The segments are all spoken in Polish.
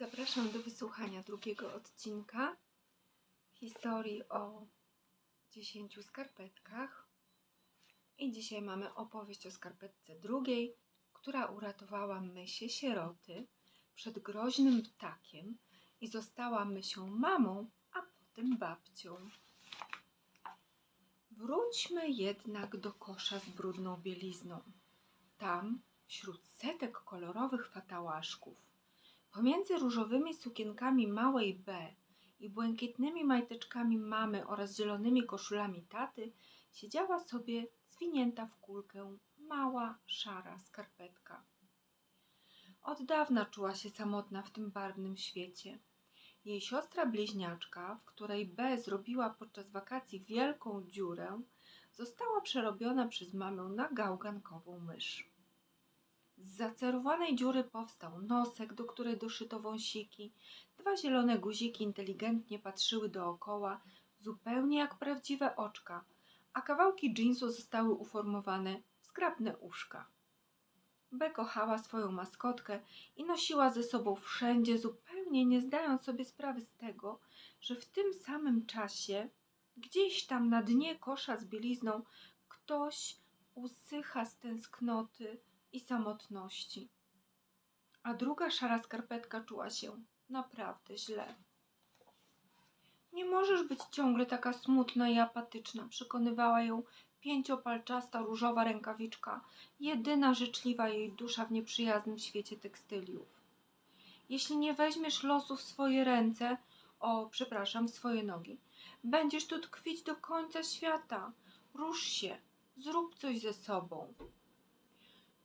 Zapraszam do wysłuchania drugiego odcinka historii o dziesięciu skarpetkach. I dzisiaj mamy opowieść o skarpetce drugiej, która uratowała mysie sieroty przed groźnym ptakiem i została mysią mamą, a potem babcią. Wróćmy jednak do kosza z brudną bielizną. Tam, wśród setek kolorowych fatałaszków, Pomiędzy różowymi sukienkami małej B i błękitnymi majteczkami mamy oraz zielonymi koszulami taty siedziała sobie zwinięta w kulkę mała, szara skarpetka. Od dawna czuła się samotna w tym barwnym świecie. Jej siostra bliźniaczka, w której B zrobiła podczas wakacji wielką dziurę, została przerobiona przez mamę na gałgankową mysz. Z zacerowanej dziury powstał nosek, do której doszyto wąsiki. Dwa zielone guziki inteligentnie patrzyły dookoła, zupełnie jak prawdziwe oczka, a kawałki dżinsu zostały uformowane w zgrabne uszka. B kochała swoją maskotkę i nosiła ze sobą wszędzie, zupełnie nie zdając sobie sprawy z tego, że w tym samym czasie, gdzieś tam na dnie kosza z bielizną, ktoś usycha z tęsknoty i samotności. A druga szara skarpetka czuła się naprawdę źle. Nie możesz być ciągle taka smutna i apatyczna, przekonywała ją pięciopalczasta różowa rękawiczka, jedyna życzliwa jej dusza w nieprzyjaznym świecie tekstyliów. Jeśli nie weźmiesz losu w swoje ręce, o, przepraszam, w swoje nogi, będziesz tu tkwić do końca świata. Rusz się, zrób coś ze sobą.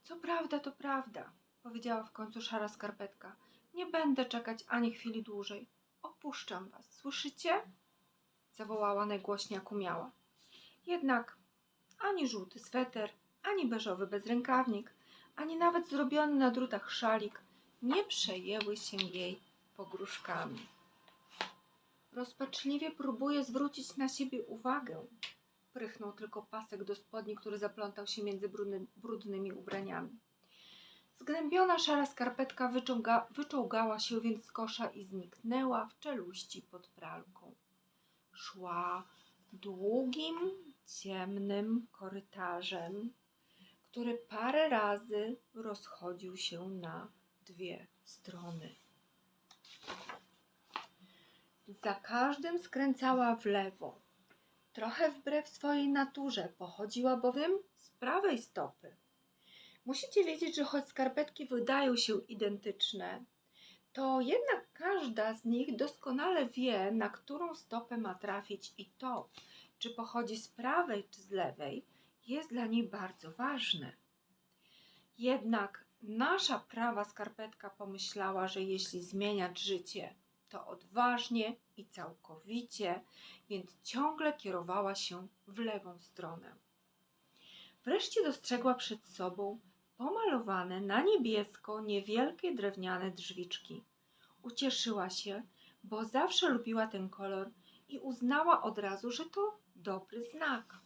Co prawda, to prawda, powiedziała w końcu szara skarpetka. Nie będę czekać ani chwili dłużej. Opuszczam was, słyszycie? zawołała najgłośniej jak umiała. Jednak ani żółty sweter, ani beżowy bezrękawnik, ani nawet zrobiony na drutach szalik nie przejęły się jej pogróżkami. Rozpaczliwie próbuje zwrócić na siebie uwagę, prychnął tylko pasek do spodni, który zaplątał się między brudny, brudnymi ubraniami. Zgnębiona szara skarpetka wycząga, wyczołgała się więc z kosza i zniknęła w czeluści pod pralką. Szła długim, ciemnym korytarzem, który parę razy rozchodził się na dwie strony. Za każdym skręcała w lewo, trochę wbrew swojej naturze, pochodziła bowiem z prawej stopy. Musicie wiedzieć, że choć skarpetki wydają się identyczne, to jednak każda z nich doskonale wie, na którą stopę ma trafić i to, czy pochodzi z prawej czy z lewej, jest dla niej bardzo ważne. Jednak nasza prawa skarpetka pomyślała, że jeśli zmieniać życie, to odważnie i całkowicie, więc ciągle kierowała się w lewą stronę. Wreszcie dostrzegła przed sobą pomalowane na niebiesko niewielkie drewniane drzwiczki. Ucieszyła się, bo zawsze lubiła ten kolor i uznała od razu, że to dobry znak.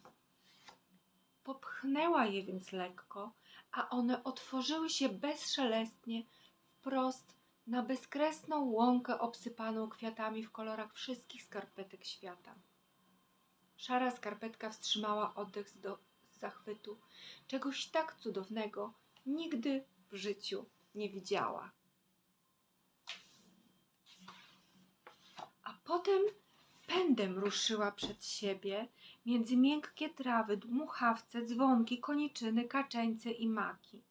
Popchnęła je więc lekko, a one otworzyły się bezszelestnie wprost na bezkresną łąkę obsypaną kwiatami w kolorach wszystkich skarpetek świata. Szara skarpetka wstrzymała oddech z, do, zachwytu. Czegoś tak cudownego nigdy w życiu nie widziała. A potem pędem ruszyła przed siebie między miękkie trawy, dmuchawce, dzwonki, koniczyny, kaczeńce i maki.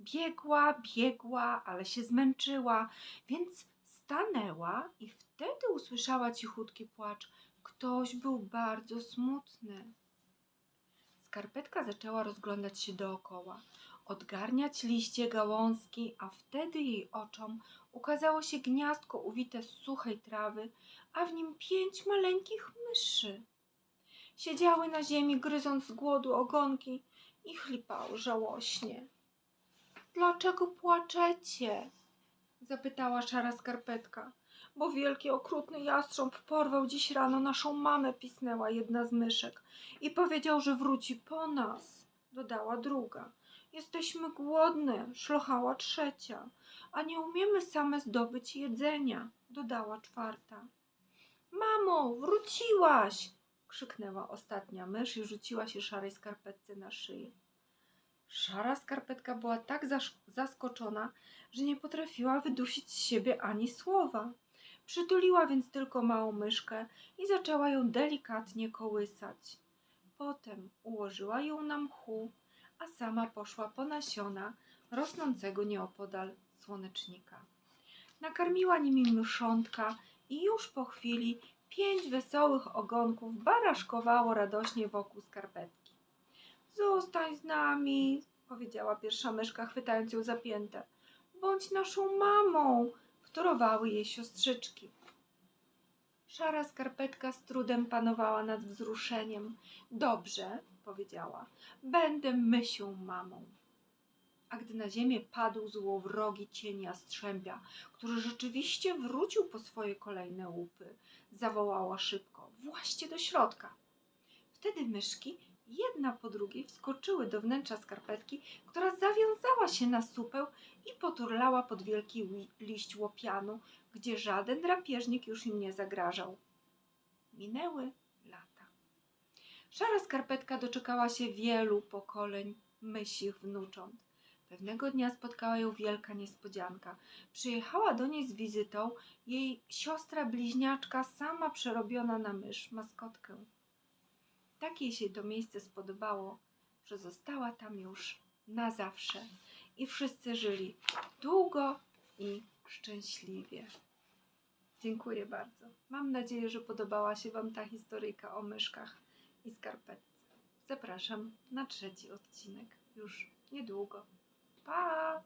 Biegła, biegła, ale się zmęczyła, więc stanęła i wtedy usłyszała cichutki płacz. Ktoś był bardzo smutny. Skarpetka zaczęła rozglądać się dookoła, odgarniać liście, gałązki, a wtedy jej oczom ukazało się gniazdko uwite z suchej trawy, a w nim pięć maleńkich myszy. Siedziały na ziemi, gryząc z głodu ogonki i chlipały żałośnie. Dlaczego płaczecie? zapytała szara skarpetka. Bo wielki, okrutny jastrząb porwał dziś rano naszą mamę, pisnęła jedna z myszek. I powiedział, że wróci po nas, dodała druga. Jesteśmy głodne, szlochała trzecia, a nie umiemy same zdobyć jedzenia, dodała czwarta. Mamo, wróciłaś! krzyknęła ostatnia mysz i rzuciła się szarej skarpetce na szyję. Szara skarpetka była tak zaskoczona, że nie potrafiła wydusić z siebie ani słowa. Przytuliła więc tylko małą myszkę i zaczęła ją delikatnie kołysać. Potem ułożyła ją na mchu, a sama poszła po nasiona rosnącego nieopodal słonecznika. Nakarmiła nimi myszątka i już po chwili pięć wesołych ogonków baraszkowało radośnie wokół skarpetki. Zostań z nami, powiedziała pierwsza myszka, chwytając ją za piętę. Bądź naszą mamą, wtórowały jej siostrzyczki. Szara skarpetka z trudem panowała nad wzruszeniem. Dobrze, powiedziała, będę mysią mamą. A gdy na ziemię padł złowrogi cień jastrzębia, który rzeczywiście wrócił po swoje kolejne łupy, zawołała szybko: Właście do środka! Wtedy myszki jedna po drugiej wskoczyły do wnętrza skarpetki, która zawiązała się na supeł i poturlała pod wielki wi- liść łopianu, gdzie żaden drapieżnik już im nie zagrażał. Minęły lata. Szara skarpetka doczekała się wielu pokoleń mysich wnucząt. Pewnego dnia spotkała ją wielka niespodzianka. Przyjechała do niej z wizytą jej siostra bliźniaczka, sama przerobiona na mysz, maskotkę. Tak jej się to miejsce spodobało, że została tam już na zawsze i wszyscy żyli długo i szczęśliwie. Dziękuję bardzo. Mam nadzieję, że podobała się Wam ta historyjka o myszkach i skarpetce. Zapraszam na trzeci odcinek już niedługo. Pa!